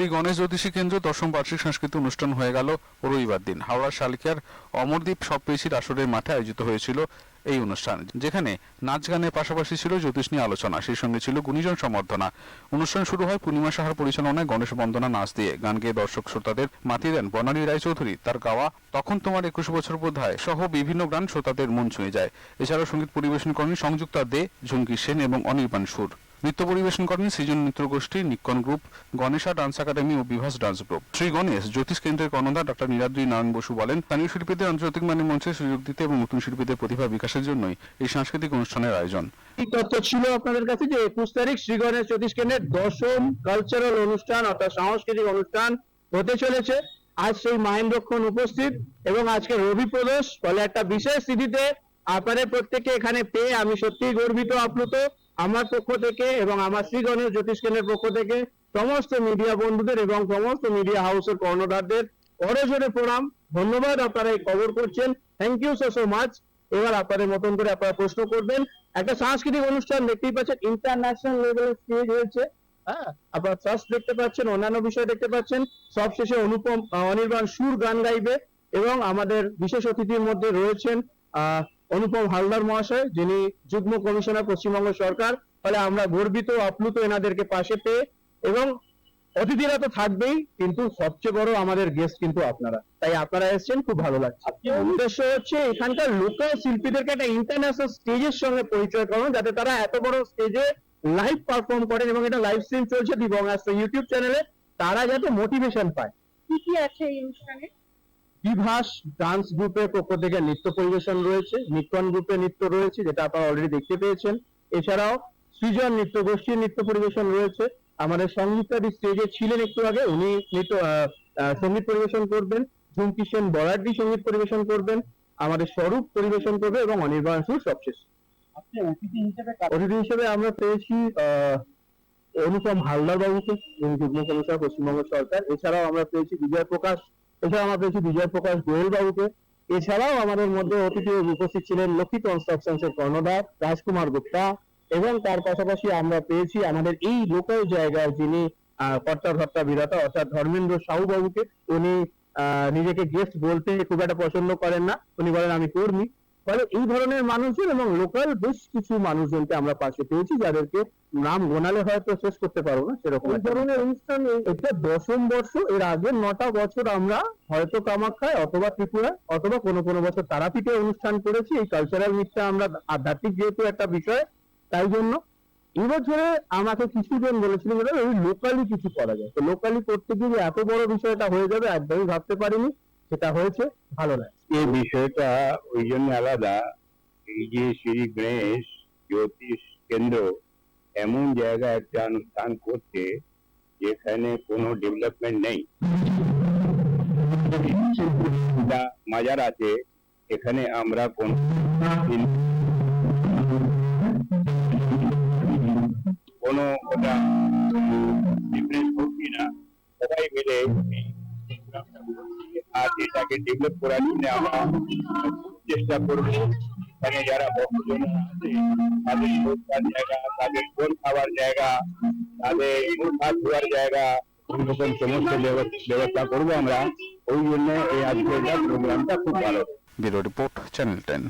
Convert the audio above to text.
শ্রী গণেশ জ্যোতিষী কেন্দ্র দশম বার্ষিক সাংস্কৃতিক অনুষ্ঠান হয়ে গেল রবিবার দিন। হাওড়ার শালিকার অমরদ্বীপ সপ্তঋষির আসরের মাঠে আয়োজিত হয়েছিল এই অনুষ্ঠান, যেখানে নাচ গানের পাশাপাশি ছিল জ্যোতিষ নিয়ে আলোচনা। সেই সঙ্গে ছিল গুণীজন সম্বর্ধনা অনুষ্ঠান শুরু হয় পূর্ণিমা সাহার পরিচালনায় গণেশ বন্দনা নাচ দিয়ে। গান গেয়ে দর্শক শ্রোতাদের মাতিয়ে দেন বর্ণালী রায়চৌধুরী। তার গাওয়া তখন তোমার একুশ বছর বোধহয় সহ বিভিন্ন গান শ্রোতাদের মন ছুঁয়ে যায়। এছাড়াও সংগীত পরিবেশন করেন সংযুক্তা দে, ঝুমকি সেন এবং অনির্বাণ সুর। নৃত্য পরিবেশন করেন সৃজন নৃত্য গোষ্ঠী, Nikkon group, Ganesha dance academy ও বিভাস ডান্স গ্রুপ। শ্রী গণেশ, জ্যোতিষ কেন্দ্রের কর্ণধার ডক্টর নীলাদ্রি নারায়ণ বসু বলেন, স্থানীয় শিল্পীদের আন্তর্জাতিক মানের মঞ্চে সুযোগ দিতে এবং নতুন শিল্পীদের প্রতিভা বিকাশের জন্যই এই সাংস্কৃতিক অনুষ্ঠানের আয়োজন। তথ্য ছিল আপনাদের কাছে যে একুশ তারিখ শ্রী গণেশ জ্যোতিষ কেন্দ্রের দশম কালচারাল অনুষ্ঠান অর্থাৎ সাংস্কৃতিক অনুষ্ঠান হতে চলেছে। আজ সেই মাহেন্দ্রক্ষণ উপস্থিত এবং আজকে রবি প্রদোষ, ফলে একটা বিশেষ তিথিতে আপনাদের প্রত্যেককে এখানে পেয়ে আমি সত্যিই গর্বিত, আপ্লুত। আমার পক্ষ থেকে এবং আমার শ্রী গণেশ জ্যোতিষ পক্ষ থেকে সমস্ত মিডিয়া বন্ধুদের এবং সমস্ত মিডিয়া হাউসের কর্ণধারদের অরজোরে প্রণাম। ধন্যবাদ আপনারা এই খবর করছেন। Thank you so so much এবার আপনাদের মতন করে আপনারা প্রশ্ন করবেন। একটা সাংস্কৃতিক অনুষ্ঠান দেখতেই পাচ্ছেন ইন্টারন্যাশনাল লেভেলের স্টেজ হয়েছে। হ্যাঁ আপনারা ট্রাস্ট দেখতে পাচ্ছেন অন্যান্য বিষয় দেখতে পাচ্ছেন। সব শেষে অনুপম অনির্বাণ সুর গান গাইবে এবং আমাদের বিশেষ অতিথির মধ্যে রয়েছেন আহ, অনুপম হালদার মহাশয় যিনি যুগ্ম কমিশনার পশ্চিমবঙ্গ সরকার ফলে আমরা গর্বিত আপ্লুত এনাদেরকে পাশে পেয়ে এবং অতিথিরা তো থাকবেই কিন্তু সবচেয়ে বড় আমাদের গেস্ট কিন্তু আপনারা। তাই আপনারা এসেছেন খুব ভালো লাগছে। উদ্দেশ্য হচ্ছে এখানকার লোকাল শিল্পীদেরকে একটা ইন্টারন্যাশনাল স্টেজের সঙ্গে পরিচয় করানো যাতে তারা এত বড় স্টেজে লাইভ পারফর্ম করেন এবং এটা লাইভ স্ট্রিম চলছে দিবঙ্গাস্ত ইউটিউব চ্যানেলে তারা যাতে মোটিভেশন পায়। কি কি আছে এই অনুষ্ঠানে? বিভাস ডান্স গ্রুপের পক্ষ থেকে নৃত্য পরিবেশন রয়েছে। নিকন গ্রুপের নৃত্য রয়েছে যেটা আপনারা অলরেডি দেখতে পেয়েছেন। এছাড়াও সৃজন নৃত্য গোষ্ঠীর নৃত্য পরিবেশন রয়েছে। আমাদের সঙ্গীতাদি স্টেজে ছিলেন একটু আগে উনি নৃত্য সংগীত পরিবেশন করবেন। ঝুমকি সেন বরাডি সংগীত পরিবেশন করবেন। আমাদের স্বরূপ পরিবেশন করবে এবং অনির্বাণ সুর সবশেষ। অতিথি হিসেবে আমরা পেয়েছি আহ, অনুপম হালদার বাবুকে যুগ্ম কমিশনার পশ্চিমবঙ্গ সরকার। এছাড়াও আমরা পেয়েছি বিজয় প্রকাশ এছাড়াও আমরা পেয়েছি বিজয় প্রকাশ গোয়েল বাবুকে? এছাড়াও আমাদের মধ্যে অতিথি উপস্থিত ছিলেন লক্ষ্মী কনস্ট্রাকশনস এর কর্ণধার রাজকুমার গুপ্তা এবং তার পাশাপাশি আমরা পেয়েছি আমাদের এই লোকাল জায়গায় যিনি কর্তা ধর্তা বিধাতা অর্থাৎ ধর্মেন্দ্র সাহু বাবুকে, উনি নিজেকে গেস্ট বলতে খুব একটা পছন্দ করেন না। উনি বলেন, আমি কর্মী। ফলে এই ধরনের মানুষজন এবং লোকাল বেশ কিছু মানুষজনকে আমরা পাশে পেয়েছি যাদেরকে নাম গোনালে হয়তো শেষ করতে পারব না সেরকম এই ধরনের অনুষ্ঠান এটা দশম বর্ষ এর আগের নটা বছর আমরা হয়তো কামাখ্যায় অথবা ত্রিপুরায় অথবা কোনো কোনো বছর তারাপীঠে অনুষ্ঠান করেছি এই কালচারাল মিটটা আমরা আধ্যাত্মিক যেহেতু একটা বিষয় তাই জন্য। এবছরে আমাকে কিছুজন বলেছিলেন যে ওই লোকালি কিছু করা যায়। তো লোকালি করতে গিয়ে যে এত বড় বিষয়টা হয়ে যাবে একদমই ভাবতে পারিনি। সেটা হয়েছে, ভালো লাগে এই বিষয়টা ওই জন্য আলাদা। এই যে শ্রী গণেশ জ্যোতিষ কেন্দ্র এমন জায়গায় একটা অনুষ্ঠান করছে, যেখানে কোনো ডেভেলপমেন্ট নেই। মাজার আছে, এখানে আমরা কোন কোনো ওটা ডিফারেন্স করছি না। সবাই মিলে এই আর এটাকে ডেভেলপ করার জন্য আমরা চেষ্টা করব এখানে যারা ভক্তজন আছে, তাদের রোজগার জায়গা, তাদের কোন খাবার জায়গা, তাদের হাত ধোয়ার জায়গা ওইরকম সমস্ত ব্যবস্থা করব আমরা। ওই জন্য এই আজকের প্রোগ্রামটা খুব ভালো। Bureau report, channel ten.